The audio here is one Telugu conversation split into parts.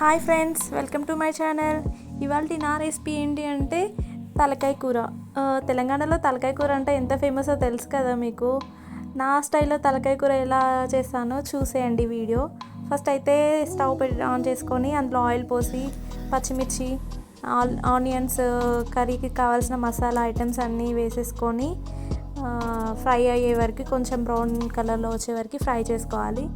Hi friends welcome to my channel. ఇవాళ నా రెసిపీ ఏంటి అంటే తలకాయ కూర. తెలంగాణలో తలకాయ కూర అంటే ఎంత ఫేమసో తెలుసు కదా మీకు. నా స్టైల్లో తలకాయ కూర ఎలా చేస్తానో చూసేయండి వీడియో. ఫస్ట్ అయితే స్టవ్ పెట్టి ఆన్ చేసుకొని అందులో ఆయిల్ పోసి పచ్చిమిర్చి ఆల్ ఆనియన్స్ కర్రీకి కావాల్సిన మసాలా ఐటమ్స్ అన్నీ వేసేసుకొని ఫ్రై అయ్యే వరకు కొంచెం బ్రౌన్ కలర్లో వచ్చే వరకు ఫ్రై చేసుకోవాలి.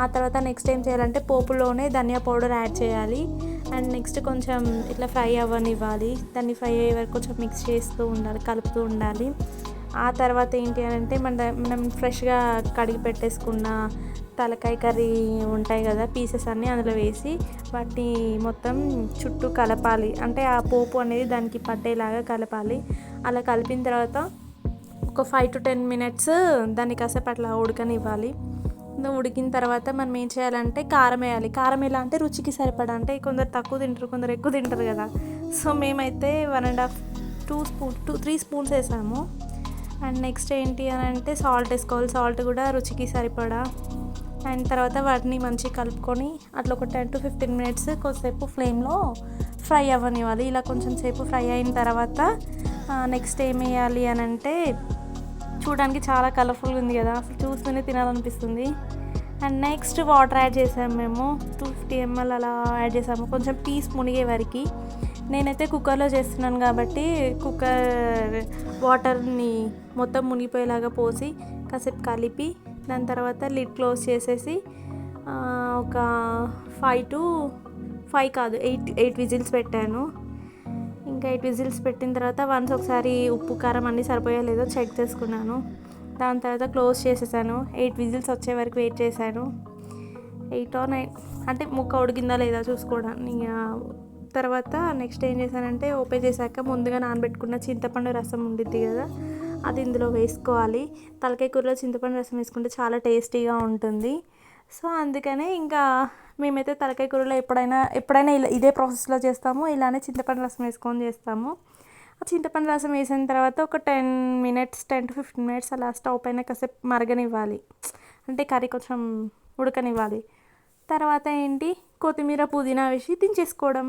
ఆ తర్వాత నెక్స్ట్ ఏం చేయాలంటే పోపులోనే ధనియా పౌడర్ యాడ్ చేయాలి. అండ్ నెక్స్ట్ కొంచెం ఇట్లా ఫ్రై అవ్వనివ్వాలి. దాన్ని ఫ్రై అయ్యే వరకు కొంచెం మిక్స్ చేస్తూ ఉండాలి కలుపుతూ ఉండాలి. ఆ తర్వాత ఏంటి అని అంటే మన మనం ఫ్రెష్గా కడిగి పెట్టేసుకున్న తలకాయ కర్రీ ఉంటాయి కదా పీసెస్ అన్నీ అందులో వేసి వాటిని మొత్తం చుట్టూ కలపాలి. అంటే ఆ పోపు అనేది దానికి పట్టేలాగా కలపాలి. అలా కలిపిన తర్వాత ఒక ఫైవ్ టు టెన్ మినిట్స్ దాన్ని కాసేపు అట్లా ఉడకనివ్వాలి. ఇంకా ఉడికిన తర్వాత మనం ఏం చేయాలంటే కారం వేయాలి. కారం ఎలా అంటే రుచికి సరిపడా అంటే కొందరు తక్కువ తింటారు కొందరు ఎక్కువ తింటారు కదా. సో మేమైతే one and half two spoon two three spoons వేసాము. అండ్ నెక్స్ట్ ఏంటి అని అంటే సాల్ట్ వేసుకోవాలి. సాల్ట్ కూడా రుచికి సరిపడా. అండ్ తర్వాత వాటిని మంచిగా కలుపుకొని అట్లా ఒక టెన్ టు ఫిఫ్టీన్ మినిట్స్ కొద్దిసేపు ఫ్లేమ్లో ఫ్రై అవ్వనివ్వాలి. ఇలా కొంచెం సేపు ఫ్రై అయిన తర్వాత నెక్స్ట్ ఏం వేయాలి అని అంటే చూడడానికి చాలా కలర్ఫుల్గా ఉంది కదా. అసలు చూస్తూనే తినాలనిపిస్తుంది. అండ్ నెక్స్ట్ వాటర్ యాడ్ చేసాము మేము. టూ ఫిఫ్టీ ఎంఎల్ అలా యాడ్ చేసాము. కొంచెం పీస్ మునిగే వరకు. నేనైతే కుక్కర్లో చేస్తున్నాను కాబట్టి కుక్కర్ వాటర్ని మొత్తం మునిగిపోయేలాగా పోసి కాసేపు కలిపి దాని తర్వాత లిడ్ క్లోజ్ చేసేసి ఒక ఫైవ్ టు ఫైవ్ కాదు ఎయిట్ ఎయిట్ విజిల్స్ పెట్టాను. ఇంకా ఎయిట్ విజిల్స్ పెట్టిన తర్వాత వన్స్ ఒకసారి ఉప్పు కారం అన్నీ సరిపోయా లేదో చెక్ చేసుకున్నాను. దాని తర్వాత క్లోజ్ చేసేసాను. ఎయిట్ విజిల్స్ వచ్చే వరకు వెయిట్ చేశాను. ఎయిట్ ఆర్ నైన్ అంటే ముక్క ఉడికిందా లేదా చూసుకోవడానికి. ఇంకా తర్వాత నెక్స్ట్ ఏం చేశానంటే ఓపెన్ చేశాక ముందుగా నానబెట్టుకున్న చింతపండు రసం ఉండిద్ది కదా అది ఇందులో వేసుకోవాలి. తలకాయ కూరలో చింతపండు రసం వేసుకుంటే చాలా టేస్టీగా ఉంటుంది. సో అందుకనే ఇంకా మేమైతే తలకాయ కూరలో ఎప్పుడైనా ఎప్పుడైనా ఇలా ఇదే ప్రాసెస్లో చేస్తాము. ఇలానే చింతపండు రసం వేసుకొని చేస్తాము. ఆ చింతపండు రసం వేసిన తర్వాత ఒక ten minutes ten to fifteen minutes అలా స్టవ్ పైన కాసేపు మరగనివ్వాలి. అంటే కర్రీ కొంచెం ఉడకనివ్వాలి. తర్వాత ఏంటి? కొత్తిమీర పుదీనా వేసి దించేసుకోవడం.